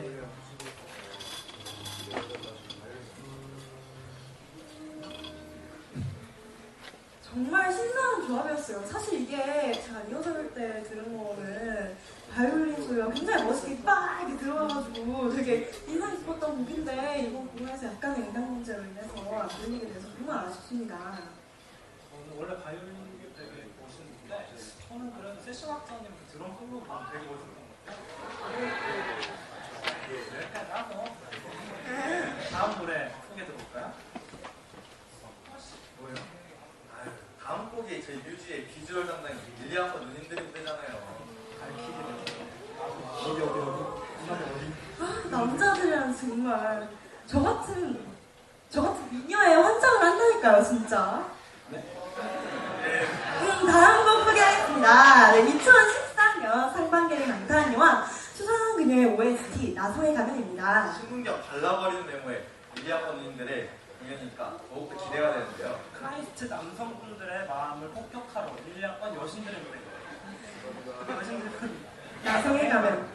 음. 정말 신선한 조합이었어요. 사실 이게 제가 리허설 때 들은 거는 바이올린 소리가 굉장히 멋있게 빡 이렇게 들어와가지고 되게 인상 깊었던 곡인데 이번 공연에서 약간의 인간 문제로 인해서 들리게 돼서 정말 아쉽습니다. 저는 원래 바이올린이 되게 멋있는데 저는 그래도 세션 학자님 드럼 솔로 보면 되게 멋있었던 것 같아요. 하고 다음 노래 소개해 드릴까요? 뭐요? 아유, 다음 곡이 저희 뮤지의 비주얼 담당 릴리아과 누님들이 무대잖아요. 어디 어디 어디? 아, 남자들이랑 정말 저 같은 저 같은 미녀의 환장을 한다니까요, 진짜. 음, 다음 곡 소개하겠습니다. 네, 2013년 상반기를 강타한이와 수상한 그녀의 OST 나소의 가면입니다. 신문경 발라버리는 외모의 릴리아과 누님들의 공연이니까 더욱더 기대가 되는데요. 크라이스트 남성분들의 마음을 폭격하러 릴리아과 여신들의 무대예요. 여신들은 나소의 가면.